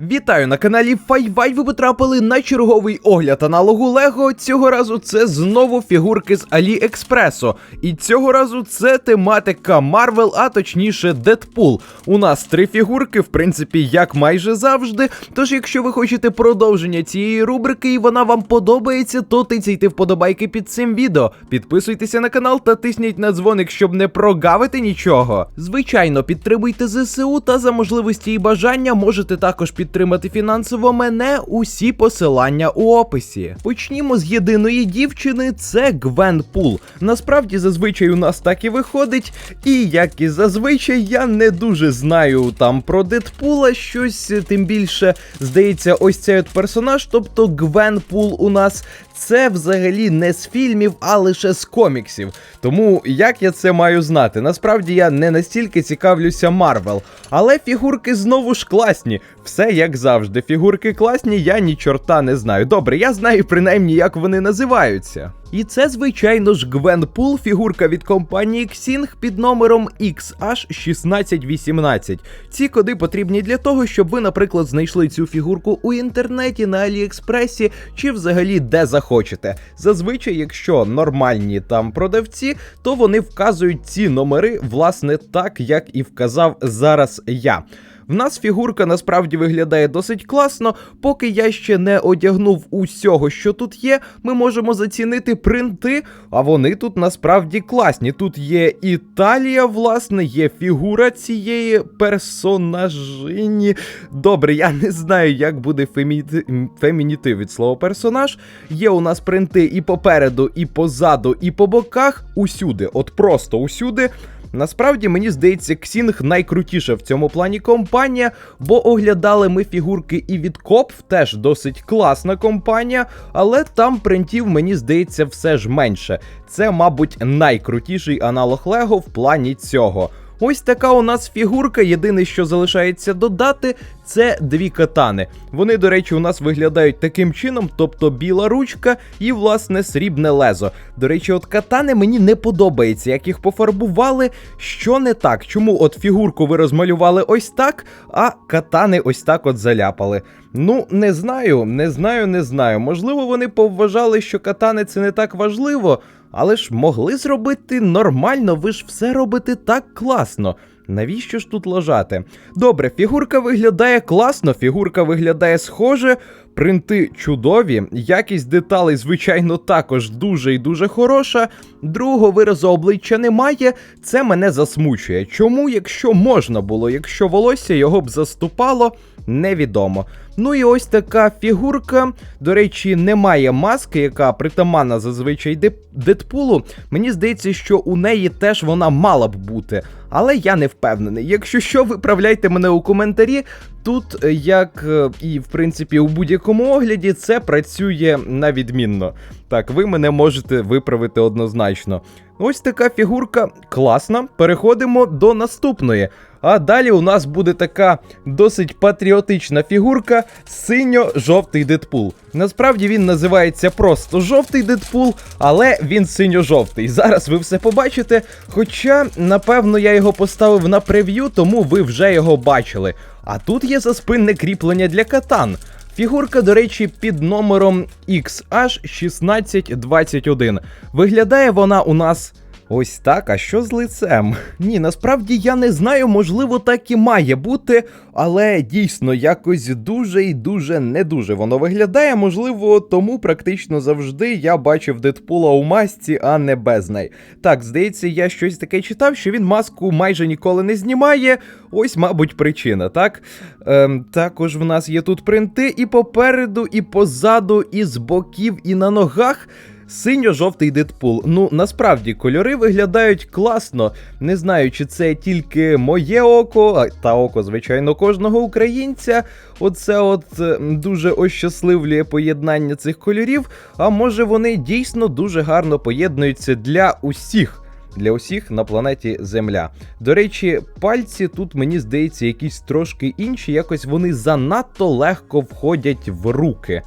Вітаю на каналі Файвай. Ви потрапили на черговий огляд аналогу Лего. Цього разу це знову фігурки з Аліекспресо. І цього разу це тематика Марвел, а точніше Дедпул. У нас три фігурки, в принципі, як майже завжди. Тож, якщо ви хочете продовження цієї рубрики і вона вам подобається, то тицяйте вподобайки під цим відео. Підписуйтеся на канал та тисніть на дзвоник, щоб не прогавити нічого. Звичайно, підтримуйте ЗСУ та за можливості і бажання можете також підтримати фінансово мене. Усі посилання у описі. Почнімо з єдиної дівчини, це Гвен Пул. Насправді, зазвичай у нас так і виходить. І як і зазвичай, я не дуже знаю там про Дедпула щось, тим більше здається, ось цей от персонаж, тобто Гвен Пул у нас. Це взагалі не з фільмів, а лише з коміксів. Тому як я це маю знати? Насправді я не настільки цікавлюся Марвел. Але фігурки знову ж класні. Все як завжди. Фігурки класні, я ні чорта не знаю. Добре, я знаю принаймні, як вони називаються. І це, звичайно ж, Гвен Пул, фігурка від компанії Xing під номером XH1618. Ці коди потрібні для того, щоб ви, наприклад, знайшли цю фігурку у інтернеті на Аліекспресі чи взагалі де захочете. Зазвичай, якщо нормальні там продавці, то вони вказують ці номери, власне, так як і вказав зараз я. В нас фігурка насправді виглядає досить класно. Поки я ще не одягнув усього, що тут є, ми можемо зацінити принти, а вони тут насправді класні. Тут є Італія, власне, є фігура цієї персонажині. Добре, я не знаю, як буде феміти... фемінітив від слова персонаж. Є у нас принти і попереду, і позаду, і по боках. Усюди, от просто усюди. Насправді мені здається, Ксінг найкрутіша в цьому плані компанія, бо оглядали ми фігурки і від Копф, теж досить класна компанія, але там принтів, мені здається, все ж менше. Це, мабуть, найкрутіший аналог Лего в плані цього. Ось така у нас фігурка. Єдине, що залишається додати, це дві катани. Вони, до речі, у нас виглядають таким чином, тобто біла ручка і, власне, срібне лезо. До речі, от катани мені не подобається, як їх пофарбували. Що не так? Чому от фігурку ви розмалювали ось так, а катани ось так от заляпали? Ну, не знаю, не знаю, не знаю. Можливо, вони повважали, що катани це не так важливо. Але ж могли зробити нормально, ви ж все робите так класно. Навіщо ж тут лажати? Добре, фігурка виглядає класно, фігурка виглядає схоже, принти чудові, якість деталей, звичайно, також дуже і дуже хороша. Другого виразу обличчя немає, це мене засмучує. Чому, якщо можна було, якщо волосся його б заступало, невідомо. Ну і ось така фігурка. До речі, немає маски, яка притаманна зазвичай Дедпулу. Мені здається, що у неї теж вона мала б бути. Але я не впевнений. Якщо що, виправляйте мене у коментарі. Тут, е, як е, і в принципі у будь-якому огляді, це працює на відмінно. Так, ви мене можете виправити однозначно. Ось така фігурка класна. Переходимо до наступної. А далі у нас буде така досить патріотична фігурка синьо-жовтий Дедпул. Насправді він називається просто жовтий Дедпул, але він синьо-жовтий. Зараз ви все побачите. Хоча, напевно, я його поставив на прев'ю, тому ви вже його бачили. А тут є заспинне кріплення для катан. Фігурка, до речі, під номером XH1621. Виглядає вона у нас. Ось так, а що з лицем? Ні, насправді я не знаю, можливо, так і має бути, але дійсно якось дуже і дуже не дуже воно виглядає. Можливо, тому практично завжди я бачив Дедпула у масці, а не без неї. Так, здається, я щось таке читав, що він маску майже ніколи не знімає. Ось, мабуть, причина, так? Ем, також в нас є тут принти і попереду, і позаду, і з боків, і на ногах. Синьо-жовтий Дедпул. Ну, насправді, кольори виглядають класно. Не знаю, чи це тільки моє око, та око, звичайно, кожного українця. Оце от е, дуже ощасливлює поєднання цих кольорів. А може вони дійсно дуже гарно поєднуються для усіх. Для усіх на планеті Земля. До речі, пальці тут мені здається якісь трошки інші, якось вони занадто легко входять в руки.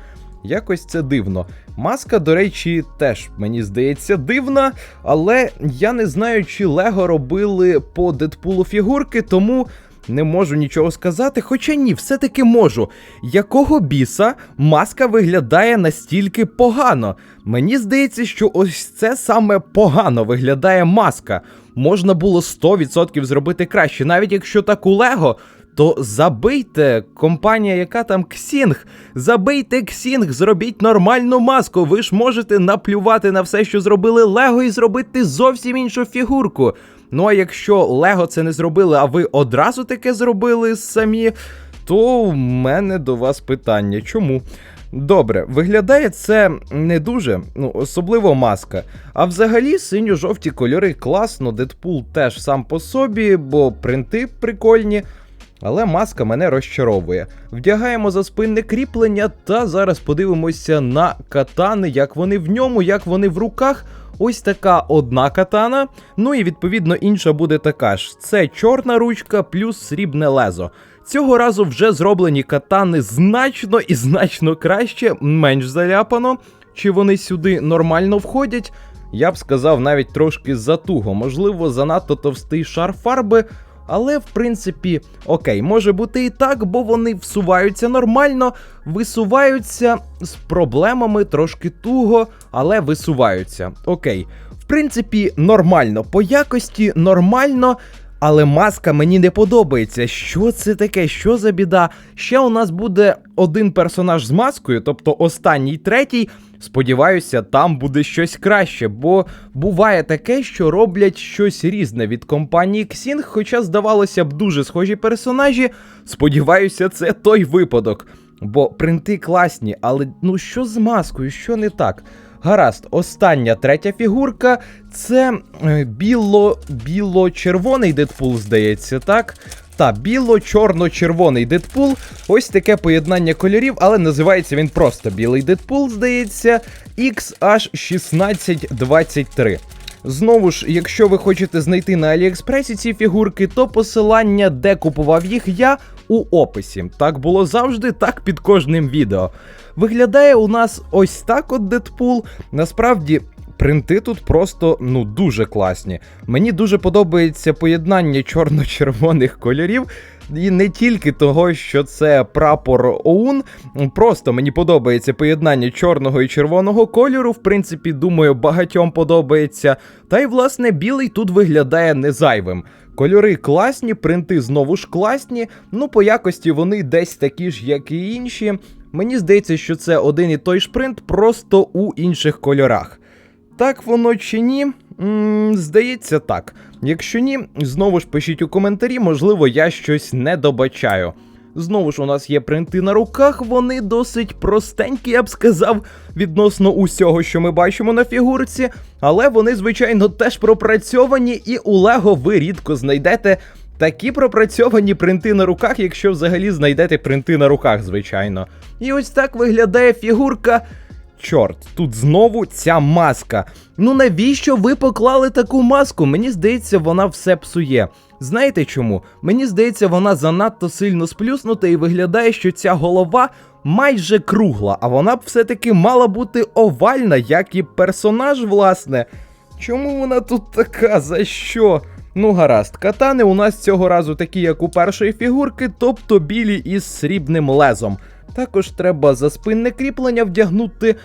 Якось це дивно. Маска, до речі, теж мені здається дивна, але я не знаю, чи Лего робили по Дедпулу фігурки, тому не можу нічого сказати, хоча ні, все-таки можу. Якого біса маска виглядає настільки погано? Мені здається, що ось це саме погано виглядає маска. Можна було 100% зробити краще, навіть якщо так у Лего. То забийте компанія, яка там Ксінг. Забийте Ксінг, зробіть нормальну маску. Ви ж можете наплювати на все, що зробили Лего, і зробити зовсім іншу фігурку. Ну а якщо Лего це не зробили, а ви одразу таке зробили самі, то в мене до вас питання. Чому? Добре, виглядає це не дуже, ну особливо маска. А взагалі синьо-жовті кольори класно, Дедпул теж сам по собі, бо принти прикольні. Але маска мене розчаровує. Вдягаємо за спинне кріплення, та зараз подивимося на катани, як вони в ньому, як вони в руках. Ось така одна катана. Ну і відповідно інша буде така ж. Це чорна ручка плюс срібне лезо. Цього разу вже зроблені катани значно і значно краще, менш заляпано. Чи вони сюди нормально входять? Я б сказав навіть трошки затуго, можливо, занадто товстий шар фарби. Але в принципі, окей, може бути і так, бо вони всуваються нормально, висуваються з проблемами трошки туго, але висуваються. Окей. В принципі, нормально. По якості нормально. Але маска мені не подобається. Що це таке? Що за біда? Ще у нас буде один персонаж з маскою, тобто останній третій. Сподіваюся, там буде щось краще, бо буває таке, що роблять щось різне від компанії Xing, хоча, здавалося б, дуже схожі персонажі. Сподіваюся, це той випадок. Бо принти класні, але ну що з маскою, що не так? Гаразд, остання третя фігурка це е, біло, біло-червоний Дедпул, здається, так? Та, біло-чорно-червоний Дедпул. Ось таке поєднання кольорів, але називається він просто білий Дедпул, здається, XH1623. Знову ж, якщо ви хочете знайти на Аліекспресі ці фігурки, то посилання, де купував їх я, у описі. Так було завжди, так під кожним відео. Виглядає у нас ось так от Дедпул. Насправді. Принти тут просто ну дуже класні. Мені дуже подобається поєднання чорно-червоних кольорів. І не тільки того, що це прапор ОУН, просто мені подобається поєднання чорного і червоного кольору. В принципі, думаю, багатьом подобається. Та й власне білий тут виглядає незайвим. Кольори класні, принти знову ж класні. Ну, по якості вони десь такі ж, як і інші. Мені здається, що це один і той ж принт, просто у інших кольорах. Так воно чи ні? М, здається, так. Якщо ні, знову ж пишіть у коментарі, можливо, я щось не добачаю. Знову ж у нас є принти на руках, вони досить простенькі, я б сказав, відносно усього, що ми бачимо на фігурці, але вони, звичайно, теж пропрацьовані, і у Лего ви рідко знайдете такі пропрацьовані принти на руках, якщо взагалі знайдете принти на руках, звичайно. І ось так виглядає фігурка. Чорт, тут знову ця маска. Ну навіщо ви поклали таку маску? Мені здається, вона все псує. Знаєте чому? Мені здається, вона занадто сильно сплюснута і виглядає, що ця голова майже кругла, а вона б все-таки мала бути овальна, як і персонаж, власне. Чому вона тут така? За що? Ну, гаразд, катани у нас цього разу такі, як у першої фігурки, тобто білі із срібним лезом. Також треба за спинне кріплення вдягнути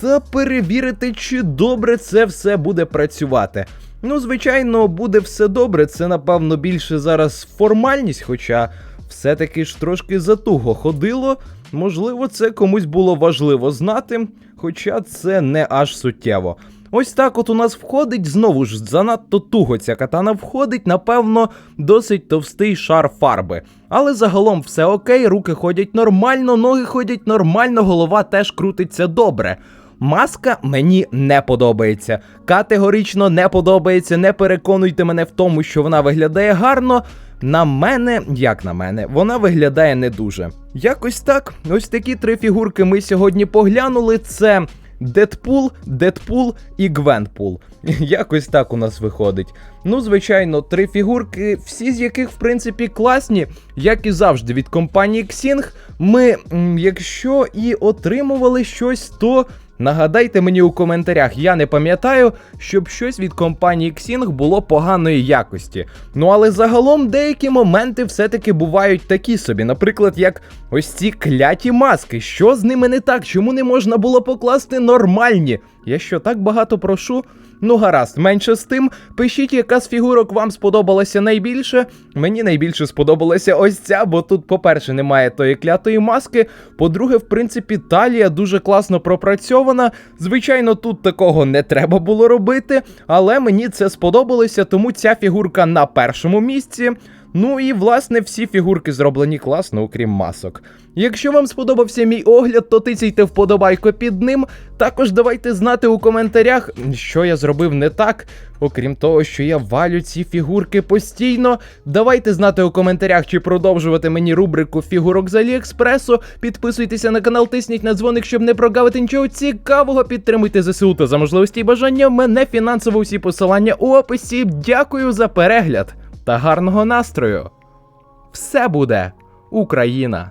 та перевірити, чи добре це все буде працювати. Ну, звичайно, буде все добре. Це, напевно, більше зараз формальність, хоча все-таки ж трошки затуго ходило. Можливо, це комусь було важливо знати, хоча це не аж суттєво. Ось так от у нас входить, знову ж занадто туго ця катана входить, напевно, досить товстий шар фарби. Але загалом все окей, руки ходять нормально, ноги ходять нормально, голова теж крутиться добре. Маска мені не подобається. Категорично не подобається. Не переконуйте мене в тому, що вона виглядає гарно. На мене, як на мене, вона виглядає не дуже. Якось так. Ось такі три фігурки ми сьогодні поглянули. Це Дедпул, Дедпул і Гвенпул. Якось так у нас виходить. Ну, звичайно, три фігурки, всі з яких, в принципі, класні, як і завжди, від компанії Xing. Ми, якщо і отримували щось, то Нагадайте мені у коментарях, я не пам'ятаю, щоб щось від компанії Xing було поганої якості. Ну але загалом деякі моменти все-таки бувають такі собі, наприклад, як ось ці кляті маски. Що з ними не так? Чому не можна було покласти нормальні? Я що так багато прошу? Ну гаразд, менше з тим. Пишіть, яка з фігурок вам сподобалася найбільше. Мені найбільше сподобалася ось ця, бо тут, по-перше, немає тої клятої маски. По-друге, в принципі, талія дуже класно пропрацьована. Звичайно, тут такого не треба було робити, але мені це сподобалося, тому ця фігурка на першому місці. Ну і власне всі фігурки зроблені класно, окрім масок. Якщо вам сподобався мій огляд, то тицяйте вподобайку під ним. Також давайте знати у коментарях, що я зробив не так, окрім того, що я валю ці фігурки постійно. Давайте знати у коментарях, чи продовжувати мені рубрику фігурок з Аліекспресу. Підписуйтеся на канал, тисніть на дзвоник, щоб не прогавити нічого цікавого. Підтримуйте ЗСУ та за можливості і бажання. Мене фінансово усі посилання у описі. Дякую за перегляд та гарного настрою. Все буде Україна!